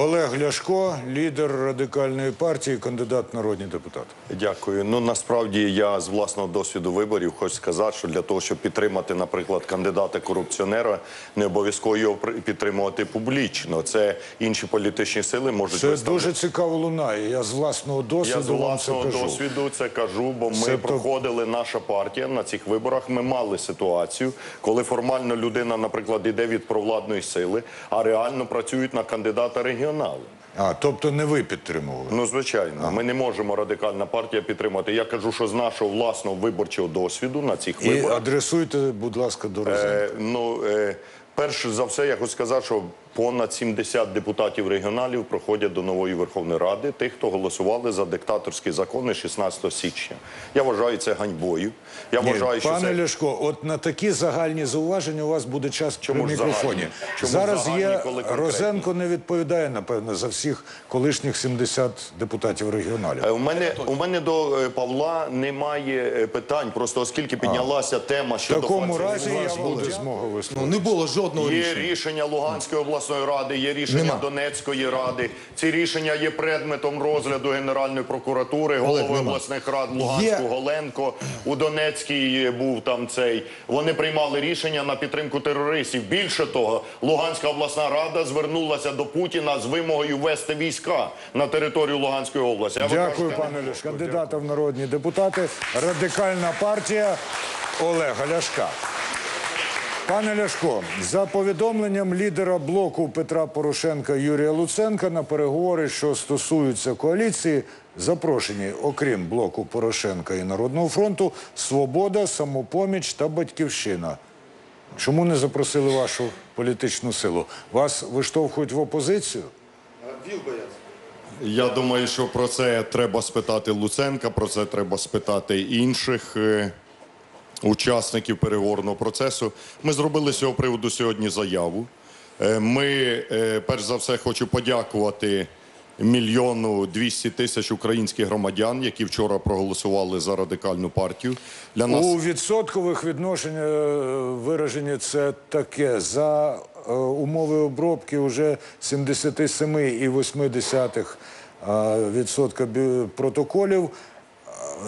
Олег Ляшко, лідер радикальної партії, кандидат в народні депутати. Дякую. Ну насправді я з власного досвіду виборів хочу сказати, що для того, щоб підтримати, наприклад, кандидата корупціонера, не обов'язково його підтримувати публічно. Це інші політичні сили можуть Це виставляти. дуже цікаво лунає. Я з власного Я досвіду з вам це власного кажу. досвіду це кажу, бо ми Себто- проходили наша партія на цих виборах. Ми мали ситуацію, коли формально людина, наприклад, іде від провладної сили, а реально працюють на кандидата регіоналу. А, тобто не ви підтримували. Ну, звичайно, ми не можемо радикальна партія підтримати. Я кажу, що з нашого власного виборчого досвіду на цих І виборах. адресуйте, будь ласка, до Розенка. Е, ну, е, перш за все, я хочу сказати, що понад 70 депутатів регіоналів проходять до нової Верховної Ради, тих, хто голосували за диктаторські закони 16 січня. Я вважаю це ганьбою. Я Ні, вважаю, що пане це Ляшко, от на такі загальні зауваження у вас буде час Чому при мікрофоні. Чому Зараз загальні, є? Розенко не відповідає, напевно, за всіх колишніх 70 депутатів регіоналів. Е, У мене у мене до е, Павла немає е, питань. Просто оскільки піднялася тема В щодо такому разі я виборів. буде змога Ну не було жодного Є рішення. рішення Луганської обласної ради, є рішення Нема. Донецької ради. Ці рішення є предметом розгляду Генеральної прокуратури, голови нема. обласних рад Луганську Є. Голенко. У Донецькій був там цей. Вони приймали рішення на підтримку терористів. Більше того, Луганська обласна рада звернулася до Путіна з вимогою ввести війська на територію Луганської області. А Дякую, кажете, пане Ляшко. Кандидата в народні депутати. Радикальна партія Олега Ляшка. Пане Ляшко, за повідомленням лідера блоку Петра Порошенка Юрія Луценка на переговори, що стосуються коаліції, запрошені, окрім блоку Порошенка і Народного фронту, Свобода, Самопоміч та Батьківщина. Чому не запросили вашу політичну силу? Вас виштовхують в опозицію? Я думаю, що про це треба спитати Луценка, про це треба спитати інших е, учасників переговорного процесу. Ми зробили з цього приводу сьогодні заяву. Е, Ми, е, перш за все, хочу подякувати мільйону 200 тисяч українських громадян, які вчора проголосували за радикальну партію. Для нас У відсоткових відношення е, вираження це таке. За умови обробки вже 77,8 е, відсотка протоколів.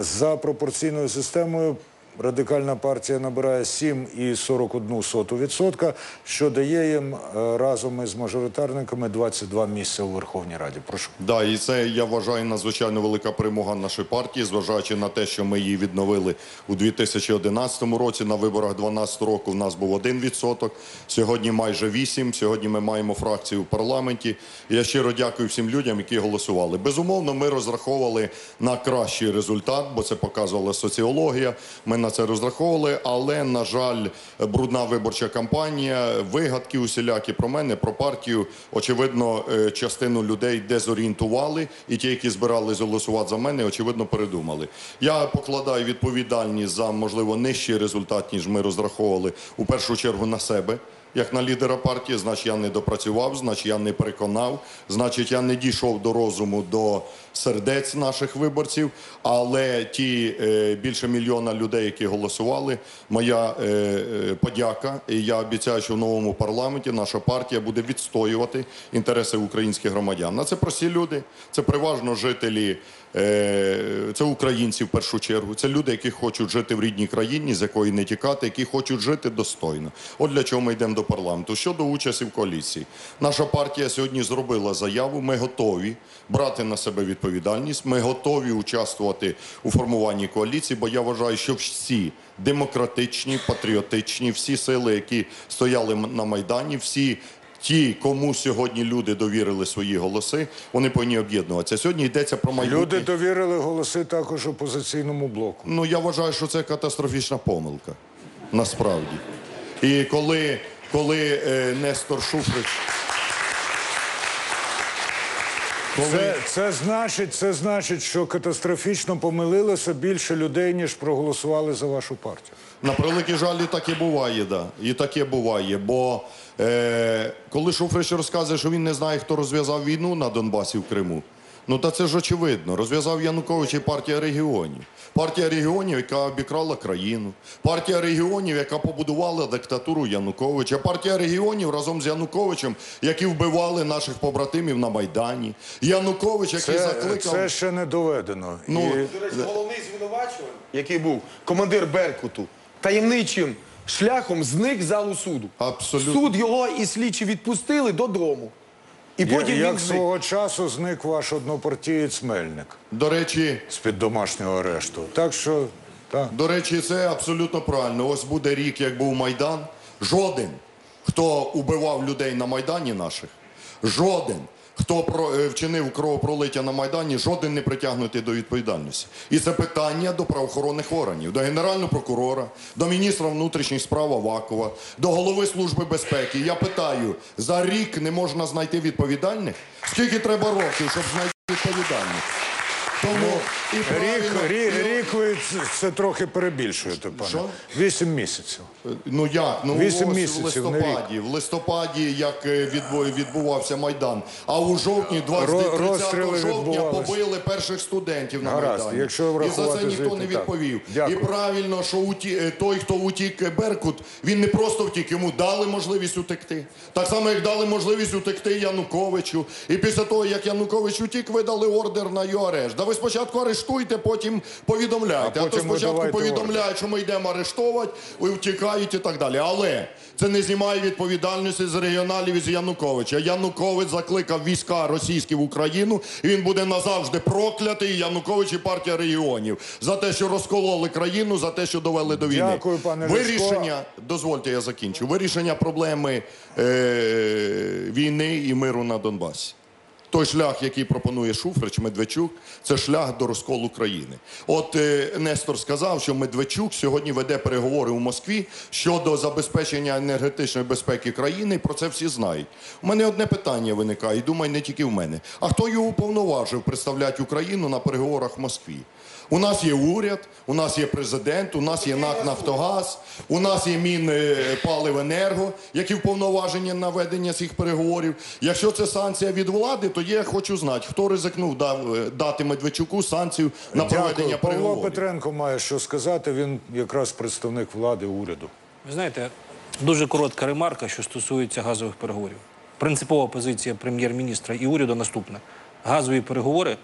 За пропорційною системою радикальна партія набирає 7,41 відсотка, що дає їм е, разом із мажоритарниками 22 місця у Верховній Раді. Прошу. Да, і це я вважаю надзвичайно велика перемога нашої партії, зважаючи на те, що ми її відновили у 2011 році. На виборах 2012 року в нас був 1%, сьогодні майже 8%. Сьогодні ми маємо фракцію в парламенті. Я щиро дякую всім людям, які голосували. Безумовно, ми розраховували на кращий результат, бо це показувала соціологія. Ми на це розраховували, але на жаль, брудна виборча кампанія, вигадки усілякі про мене, про партію. Очевидно, е, частину людей дезорієнтували, і ті, які збирались голосувати за мене, очевидно, передумали. Я покладаю відповідальність за можливо нижчий результат, ніж ми розраховували у першу чергу на себе. Як на лідера партії, значить я не допрацював, значить я не переконав, значить я не дійшов до розуму до сердець наших виборців. Але ті е, більше мільйона людей, які голосували, моя е, е, подяка. І я обіцяю, що в новому парламенті наша партія буде відстоювати інтереси українських громадян. А це прості люди, це переважно жителі. Е, Це українці в першу чергу. Це люди, які хочуть жити в рідній країні, з якої не тікати, які хочуть жити достойно. От для чого ми йдемо до парламенту. Щодо участі в коаліції, наша партія сьогодні зробила заяву. Ми готові брати на себе відповідальність. Ми готові участвувати у формуванні коаліції, бо я вважаю, що всі демократичні, патріотичні, всі сили, які стояли на майдані, всі. Ті, кому сьогодні люди довірили свої голоси, вони повинні об'єднуватися. Сьогодні йдеться про майбутнє. Люди довірили голоси також опозиційному блоку. Ну я вважаю, що це катастрофічна помилка. Насправді. І коли, коли е, Нестор Шуфрич. Коли... Це, це, значить, це значить, що катастрофічно помилилося більше людей, ніж проголосували за вашу партію. На превеликий жаль, і таке буває, да. І таке буває. Бо е, коли Шуфрич розказує, що він не знає, хто розв'язав війну на Донбасі в Криму, Ну та це ж очевидно. Розв'язав Янукович і партія регіонів. Партія регіонів, яка обікрала країну. Партія регіонів, яка побудувала диктатуру Януковича. Партія регіонів разом з Януковичем, які вбивали наших побратимів на Майдані. Янукович, який Це, закликав. це ще не доведено. Ну, І До речі, головний звинувачуваний, який був командир Беркуту, таємничим шляхом зник з залу суду. Абсолютно. Суд його і слідчі відпустили додому. І я- потім він як зник. свого часу зник ваш однопартієць Мельник До речі, з-під домашнього арешту. Так що, так. До речі, це абсолютно правильно. Ось буде рік, як був Майдан. Жоден, хто убивав людей на Майдані наших, жоден, хто е, вчинив кровопролиття на Майдані, жоден не притягнутий до відповідальності. І це питання до правоохоронних органів, до генерального прокурора, до міністра внутрішніх справ Авакова, до голови служби безпеки. Я питаю: за рік не можна знайти відповідальних? Скільки треба років, щоб знайти відповідальних? Тому і Рік, правильно, рік, рік ви це, це трохи перебільшуєте, пане. Що? Вісім місяців. Ну як? Ну Вісім ось місяців, в не листопаді. В листопаді, як е, відбу- відбувався Майдан. А у жовтні, 20, Ро- 30 розстріли жовтня, відбувались. побили перших студентів на Гаразд, Майдані. якщо І за врахувати це ніхто не так. відповів. Дякую. І правильно, що уті... е, той, хто утік е, Беркут, він не просто втік, йому дали можливість утекти. Так само, як дали можливість утекти Януковичу. І після того, як Янукович утік, видали ордер на його арешт. Ви спочатку арештуйте, потім повідомляйте. А А, то спочатку повідомляють, що ми йдемо арештовувати, і втікають і так далі. Але це не знімає відповідальності з регіоналів і з Януковича. Янукович закликав війська російські в Україну, і він буде назавжди проклятий Янукович і партія регіонів за те, що розкололи країну, за те, що довели до війни. Дякую, пане. Вирішення, дозвольте, я закінчу. Вирішення проблеми е- війни і миру на Донбасі. Той шлях, який пропонує Шуфрич, Медведчук, це шлях до розколу країни. От е, Нестор сказав, що Медведчук сьогодні веде переговори у Москві щодо забезпечення енергетичної безпеки країни. і Про це всі знають. У мене одне питання виникає, і думаю, не тільки в мене. А хто його уповноважив представляти Україну на переговорах в Москві? У нас є уряд, у нас є президент, у нас є НАК «Нафтогаз», у нас є Мінпаливенерго, які вповноважені на ведення цих переговорів. Якщо це санкція від влади, то я хочу знати, хто ризикнув е, дати Медведчуку санкцію на проведення Дякую. Павло. Петренко має що сказати. Він якраз представник влади уряду. Ви знаєте, дуже коротка ремарка, що стосується газових переговорів. Принципова позиція прем'єр-міністра і уряду наступна: газові переговори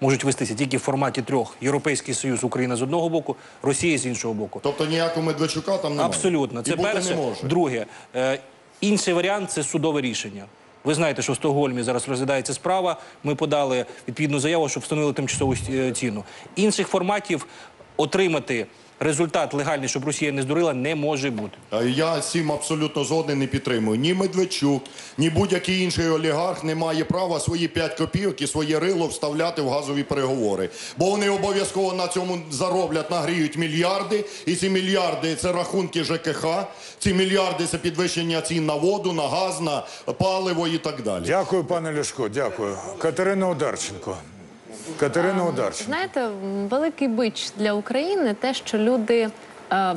можуть вестися тільки в форматі трьох: Європейський Союз, Україна з одного боку, Росія з іншого боку. Тобто ніякого Медведчука там немає? Абсолютно, І це бути перше. не може. Друге, е, інший варіант це судове рішення. Ви знаєте, що в Стокгольмі зараз розглядається справа. Ми подали відповідну заяву, щоб встановили тимчасову е, ціну. Інших форматів отримати результат легальний, щоб Росія не здурила, не може бути. Я з цим абсолютно згоден і підтримую. Ні Медведчук, ні будь-який інший олігарх не має права свої 5 копійок і своє рило вставляти в газові переговори. Бо вони обов'язково на цьому зароблять, нагріють мільярди. І ці мільярди це рахунки ЖКХ, ці мільярди це підвищення цін на воду, на газ, на паливо і так далі. Дякую, пане Ляшко. Дякую. Катерина Одарченко. Катерина Одарченко. Знаєте, великий бич для України те, що люди,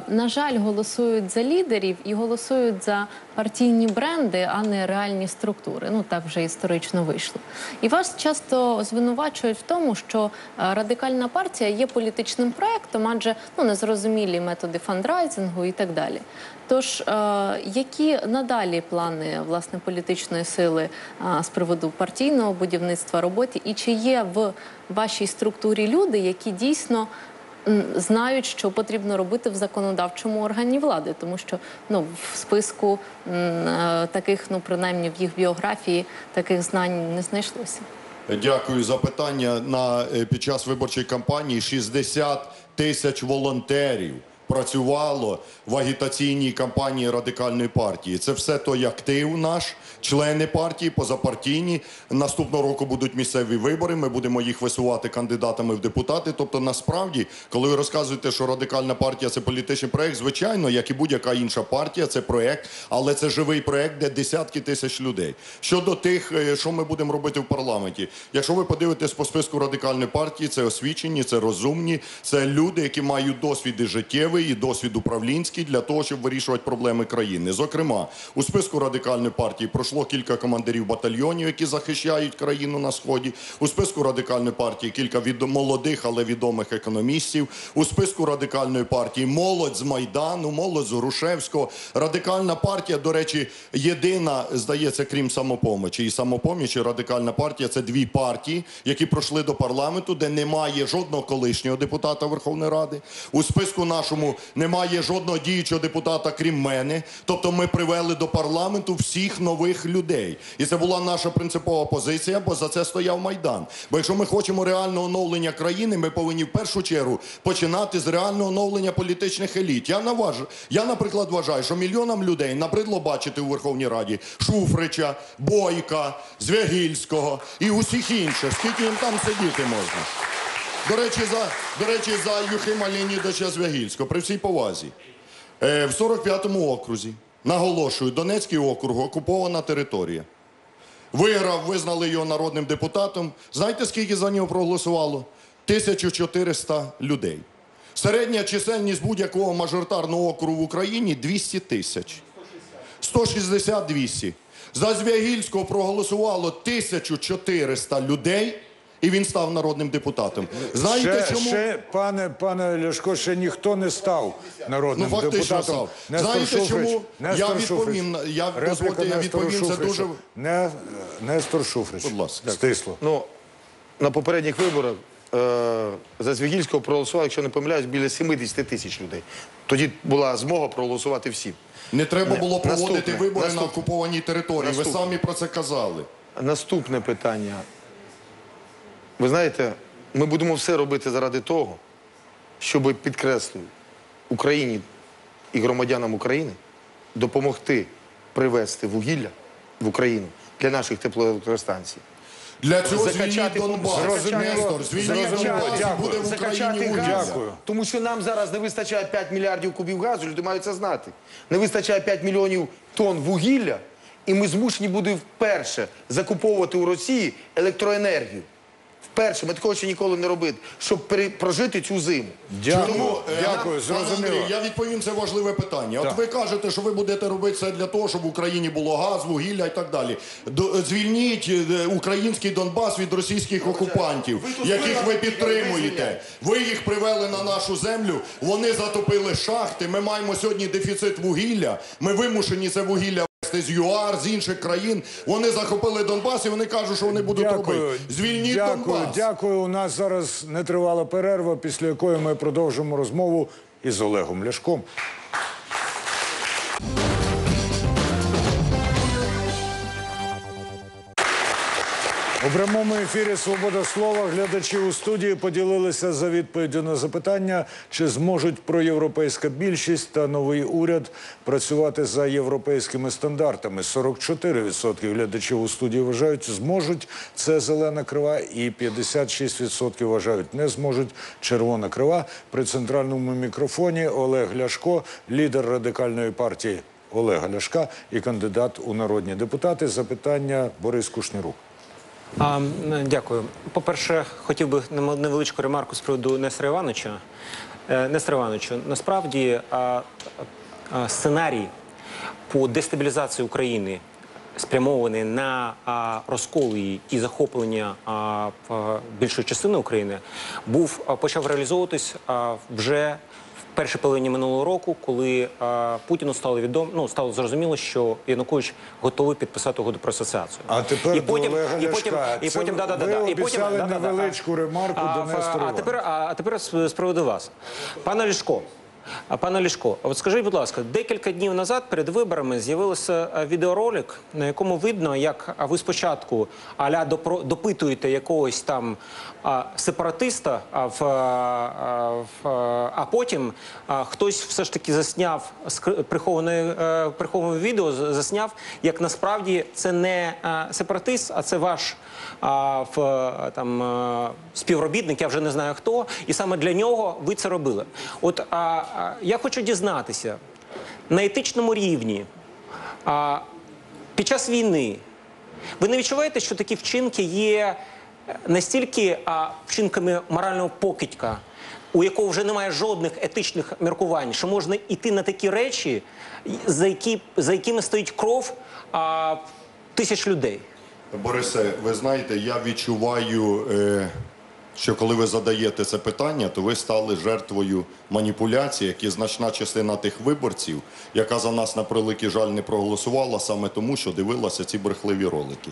на жаль, голосують за лідерів і голосують за партійні бренди, а не реальні структури. Ну так вже історично вийшло. І вас часто звинувачують в тому, що е, радикальна партія є політичним проектом, адже ну незрозумілі методи фандрайзингу і так далі. Тож, е, які надалі плани власне політичної сили е, з приводу партійного будівництва роботи, і чи є в вашій структурі люди, які дійсно знають, що потрібно робити в законодавчому органі влади, тому що ну в списку е, таких, ну принаймні в їх біографії, таких знань не знайшлося. Дякую за питання. На е, під час виборчої кампанії 60 тисяч волонтерів працювало в агітаційній кампанії радикальної партії. Це все той актив наш, члени партії, позапартійні. Наступного року будуть місцеві вибори. Ми будемо їх висувати кандидатами в депутати. Тобто, насправді, коли ви розказуєте, що радикальна партія це політичний проект, звичайно, як і будь-яка інша партія, це проект, але це живий проект, де десятки тисяч людей. Щодо тих, е, що ми будемо робити в парламенті, якщо ви подивитесь по списку радикальної партії, це освічені, це розумні, це люди, які мають досвід і життєвий. Життєвий і досвід управлінський для того, щоб вирішувати проблеми країни. Зокрема, у списку радикальної партії пройшло кілька командирів батальйонів, які захищають країну на сході. У списку радикальної партії кілька від молодих, але відомих економістів. У списку радикальної партії молодь з майдану, молодь з Грушевського. Радикальна партія, до речі, єдина, здається, крім самопомочі і самопомічі. Радикальна партія це дві партії, які пройшли до парламенту, де немає жодного колишнього депутата Верховної Ради. У списку нашому немає жодного діючого депутата, крім мене. Тобто ми привели до парламенту всіх нових людей. І це була наша принципова позиція, бо за це стояв Майдан. Бо якщо ми хочемо реального оновлення країни, ми повинні в першу чергу починати з реального оновлення політичних еліт. Я наваж... я, наприклад, вважаю, що мільйонам людей набридло бачити у Верховній Раді Шуфрича, Бойка, Звягільського і усіх інших. Скільки їм там сидіти можна? До речі, за, до речі, за Юхима Леонідовича Звягільського, при всій повазі. Е, в 45-му окрузі, наголошую, Донецький округ, окупована територія. Виграв, визнали його народним депутатом. Знаєте, скільки за нього проголосувало? 1400 людей. Середня чисельність будь-якого мажоритарного округу в Україні 200 тисяч. 160-200. За Звягільського проголосувало 1400 людей, і він став народним депутатом. Знаєте ще, чому? ще, пане, пане Ляшко, ще ніхто не став народним Ну, фактично депутатом. став. Знаєте Шуфрич, чому? Нестор Я відповім я- дозвольте, я відповім, це дуже- Не, Нестор Шуфрич. Будь ласка. Стисло. Ну, на попередніх виборах е, за Звігільського проголосувало, якщо не помиляюсь, біля 70 тисяч людей. Тоді була змога проголосувати всім. Не треба було проводити Наступне, вибори на окупованій території. Ви самі про це казали. Наступне питання. Ви знаєте, ми будемо все робити заради того, щоб підкреслюю Україні і громадянам України допомогти привезти вугілля в Україну для наших теплоелектростанцій. Для цього Закачати Донбас. Зрозуміло. Нестор, звільніть Донбас і буде в Україні Закачати Дякую. Тому що нам зараз не вистачає 5 мільярдів кубів газу, люди мають це знати. Не вистачає 5 мільйонів тонн вугілля, і ми змушені будемо вперше закуповувати у Росії електроенергію. Вперше, ми такого ще ніколи не робили, щоб пере- прожити цю зиму. Дякую, Тому, е, дякую, пане Андрію, зрозуміло. я відповім це важливе питання. От Так. ви кажете, що ви будете робити це для того, щоб в Україні було газ, вугілля і так далі. До- Звільніть е, український Донбас від російських окупантів, яких ви підтримуєте. Ви їх привели на нашу землю, вони затопили шахти. Ми маємо сьогодні дефіцит вугілля. Ми вимушені це вугілля вести з ЮАР, з інших країн. Вони захопили Донбас і вони кажуть, що вони будуть Дякую. робити. Звільніть дякую, Донбас. дякую. У нас зараз не тривала перерва, після якої ми продовжимо розмову із Олегом Ляшком. У прямому ефірі Свобода слова глядачі у студії поділилися за відповіддю на запитання, чи зможуть проєвропейська більшість та новий уряд працювати за європейськими стандартами. 44% глядачів у студії вважають, зможуть. Це зелена крива, і 56% вважають, не зможуть. Червона крива. При центральному мікрофоні Олег Ляшко, лідер радикальної партії Олега Ляшка і кандидат у народні депутати. Запитання Борис Кушнірук. А, дякую. По-перше, хотів би невеличку ремарку з приводу Нестора Івановича. Е, Нестора Івановичу, насправді сценарій по дестабілізації України спрямований на розкол її і захоплення більшої частини України, був почав реалізовуватись вже першій половині минулого року, коли а, Путіну стало відомо, ну стало зрозуміло, що Янукович готовий підписати угоду про асоціацію. А тепер і до потім, Олега і потім, Ляшка. і Це потім, да, да, да, да. І потім, да, да, да. невеличку ремарку а, до в- а тепер, а, а тепер з приводу вас. Пане Лішко, а пане Лішко, от скажіть, будь ласка, декілька днів назад перед виборами з'явився е, відеоролик, на якому видно, як ви спочатку аля допро- допитуєте якогось там сепаратиста, а, в, а, потім хтось все ж таки засняв приховане, е, приховане відео, засняв, як насправді це не а, сепаратист, а це ваш е, там, е, співробітник, я вже не знаю хто, і саме для нього ви це робили. От я хочу дізнатися на етичному рівні під час війни. Ви не відчуваєте, що такі вчинки є е, настільки а, вчинками морального покидька, у якого вже немає жодних етичних міркувань, що можна йти на такі речі, за, які, за якими стоїть кров а, тисяч людей. Борисе, ви знаєте, я відчуваю, е, що коли ви задаєте це питання, то ви стали жертвою маніпуляції, які значна частина тих виборців, яка за нас на превеликий жаль не проголосувала, саме тому, що дивилася ці брехливі ролики.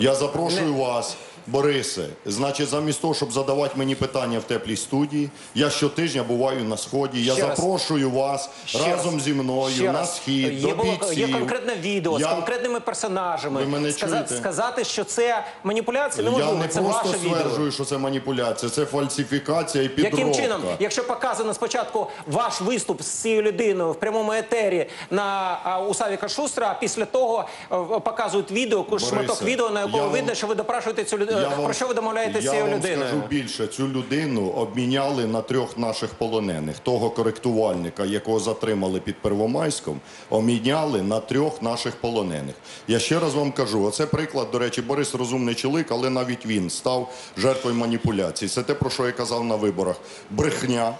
Я запрошую вас. Борисе, значить, замість того, щоб задавати мені питання в теплій студії, я щотижня буваю на сході. Я Ще раз. запрошую вас Ще разом раз. зі мною Ще на раз. схід, є, до було- бійців. є конкретне відео Я- з конкретними персонажами. Ви мене чуєте? Сказати, що це маніпуляція, Я неможливо. не це просто ваше відео. стверджую, що це маніпуляція, це фальсифікація і підробка. Яким чином, якщо показано спочатку ваш виступ з цією людиною в прямому етері на а, у Савіка Шустра, а після того е, показують відео, шматок відео, на якому вам- видно, що ви допрашуєте цю людину. Я вам- Про що ви домовляєтеся з я вам скажу більше, цю людину обміняли на трьох наших полонених. Того коректувальника, якого затримали під Первомайськом, обміняли на трьох наших полонених. Я ще раз вам кажу, оце приклад, до речі, Борис розумний чоловік, але навіть він став жертвою маніпуляцій. Це те, про що я казав на виборах. Брехня,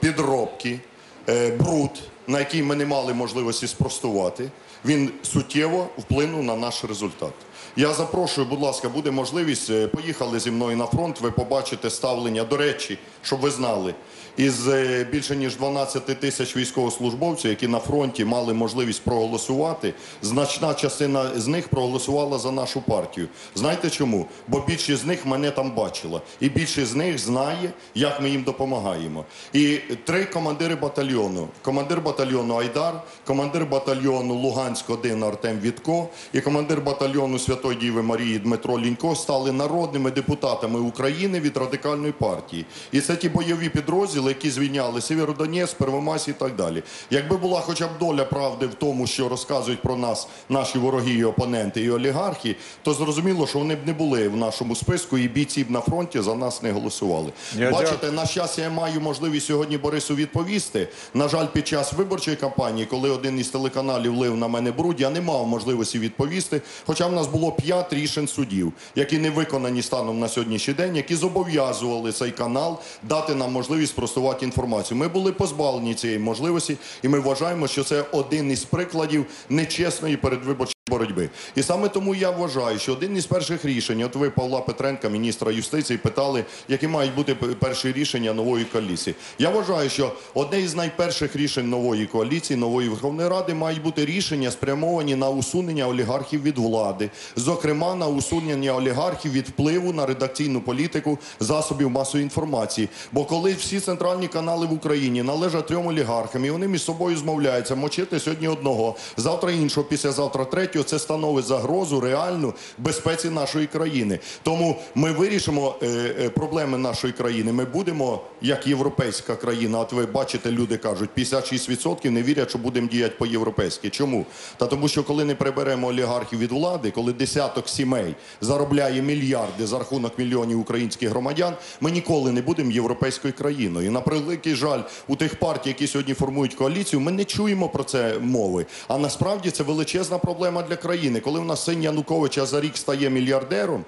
підробки, е, бруд, на який ми не мали можливості спростувати, він суттєво вплинув на наш результат. Я запрошую, будь ласка, буде можливість. е, Поїхали зі мною на фронт. Ви побачите ставлення. До речі, щоб ви знали, із е, більше ніж 12 тисяч військовослужбовців, які на фронті мали можливість проголосувати, значна частина з них проголосувала за нашу партію. Знаєте чому? Бо більшість з них мене там бачила, і більшість з них знає, як ми їм допомагаємо. І три командири батальйону: командир батальйону Айдар, командир батальйону Луганськ 1 Артем Вітко і командир батальйону Святої Діви Марії Дмитро Лінько стали народними депутатами України від радикальної партії. І це ті бойові підрозділи, які звільняли Сєвєродонецьк, Первомайськ і так далі. Якби була хоча б доля правди в тому, що розказують про нас наші вороги, і опоненти і олігархи, то зрозуміло, що вони б не були в нашому списку, і бійці б на фронті за нас не голосували. Я Бачите, дякую. на щастя, я маю можливість сьогодні Борису відповісти. На жаль, під час виборчої кампанії, коли один із телеканалів лив на мене бруд, я не мав можливості відповісти. Хоча в нас було п'ять рішень судів, які не виконані станом на сьогоднішній день, які зобов'язували цей канал дати нам можливість спростувати інформацію. Ми були позбавлені цієї можливості, і ми вважаємо, що це один із прикладів нечесної передвиборчої боротьби. І саме тому я вважаю, що один із перших рішень, от ви Павла Петренка, міністра юстиції, питали, які мають бути перші рішення нової коаліції. Я вважаю, що одне із найперших рішень нової коаліції, нової Верховної Ради, мають бути рішення спрямовані на усунення олігархів від влади, зокрема на усунення олігархів від впливу на редакційну політику засобів масової інформації. Бо коли всі центральні канали в Україні належать трьом олігархам, і вони між собою змовляються мочити сьогодні одного, завтра іншого, післязавтра третього, це становить загрозу реальну безпеці нашої країни. Тому ми вирішимо е, е, проблеми нашої країни. Ми будемо як європейська країна. От ви бачите, люди кажуть, 56% не вірять, що будемо діяти по-європейськи. Чому? Та тому, що коли не приберемо олігархів від влади, коли десяток сімей заробляє мільярди за рахунок мільйонів українських громадян, ми ніколи не будемо європейською країною. І на превеликий жаль, у тих партій, які сьогодні формують коаліцію, ми не чуємо про це мови. А насправді це величезна проблема для країни. Коли у нас син Януковича за рік стає мільярдером.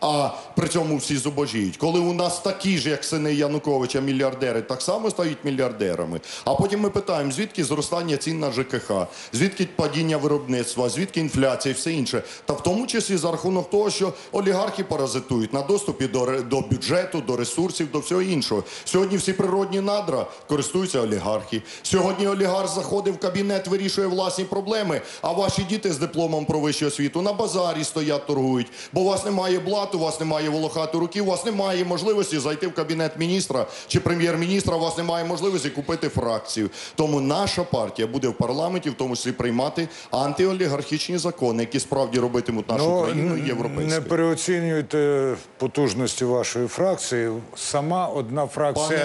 А при цьому всі зубожіють. Коли у нас такі ж, як сини Януковича, мільярдери, так само стають мільярдерами. А потім ми питаємо, звідки зростання цін на ЖКХ, звідки падіння виробництва, звідки інфляція і все інше. Та в тому числі за рахунок того, що олігархи паразитують на доступі до, до бюджету, до ресурсів, до всього іншого. Сьогодні всі природні надра користуються олігархи. Сьогодні олігарх заходить в кабінет, вирішує власні проблеми, а ваші діти з дипломом про вищу освіту на базарі стоять, торгують. Бо у вас немає блату, у вас немає волохату руки, у вас немає можливості зайти в кабінет міністра чи прем'єр-міністра, у вас немає можливості купити фракцію. Тому наша партія буде в парламенті, в тому числі приймати антиолігархічні закони, які справді робитимуть нашу країну н- європейською. не переоцінюйте потужності вашої фракції. Сама одна фракція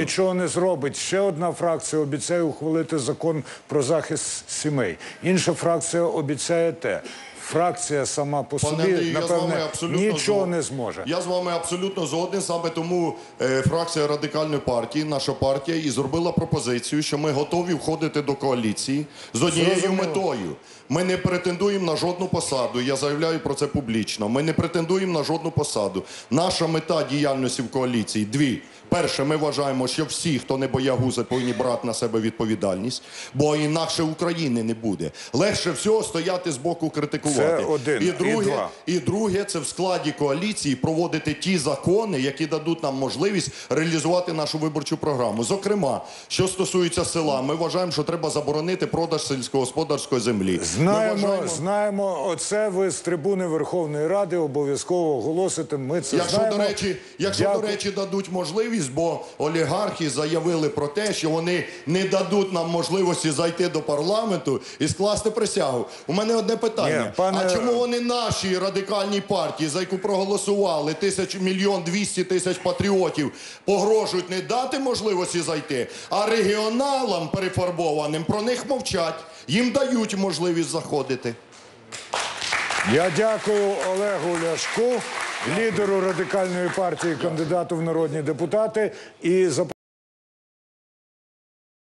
нічого не зробить. Ще одна фракція обіцяє ухвалити закон про захист сімей. Інша фракція обіцяє те. Фракція сама по собі, напевне, нічого згод- не зможе. Я з вами абсолютно згоден. Саме тому е, фракція радикальної партії, наша партія, і зробила пропозицію, що ми готові входити до коаліції з однією Зрозуміло. метою. Ми не претендуємо на жодну посаду. Я заявляю про це публічно. Ми не претендуємо на жодну посаду. Наша мета діяльності в коаліції дві. Перше, ми вважаємо, що всі, хто не боягузи, повинні брати на себе відповідальність, бо інакше України не буде. Легше всього стояти з боку критикувати. Це один. І І друге, два. і друге, це в складі коаліції проводити ті закони, які дадуть нам можливість реалізувати нашу виборчу програму. Зокрема, що стосується села, ми вважаємо, що треба заборонити продаж сільськогосподарської землі. Знаємо, вважаємо- знаємо, оце ви з трибуни Верховної Ради обов'язково оголосите. Ми це Якщо, знаємо. до речі, якщо, Дякую. до речі, дадуть можливість, бо олігархи заявили про те, що вони не дадуть нам можливості зайти до парламенту і скласти присягу. У мене одне питання. Ні, пане- А чому вони нашій радикальній партії, за яку проголосували тисяч мільйон двісті тисяч патріотів, погрожують не дати можливості зайти, а регіоналам перефарбованим про них мовчать. Їм дають можливість заходити. Я дякую Олегу Ляшку, лідеру радикальної партії, кандидату в народні депутати. І